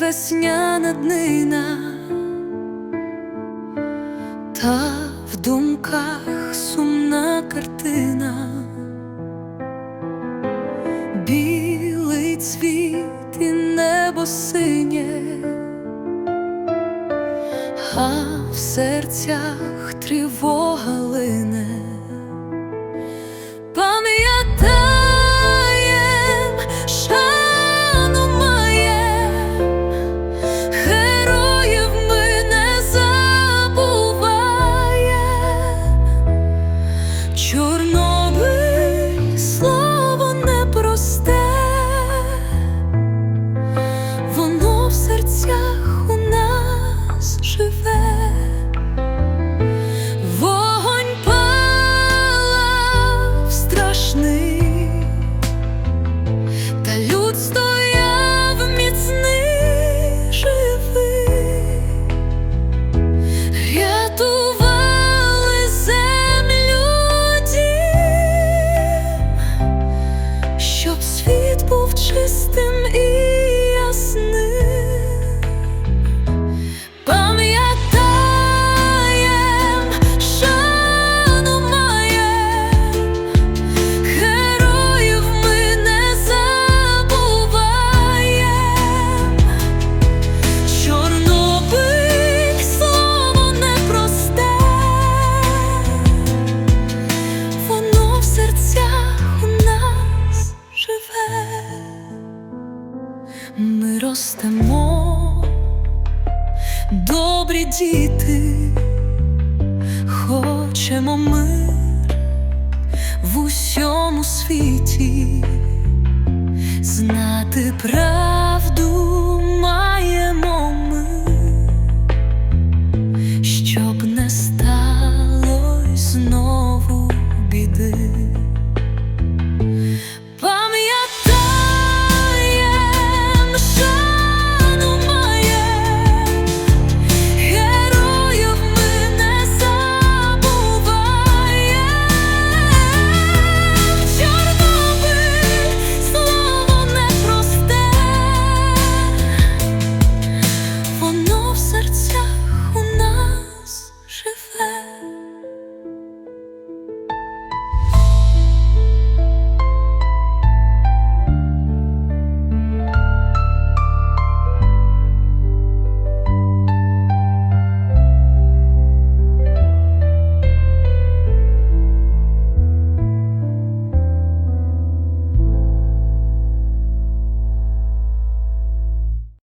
весняна днина, та в думках сумна картина, білий цвіт і небо синє, а в серцях тривога чистим і ростемо добрі діти, хочемо мир в усьому світі, знати правду.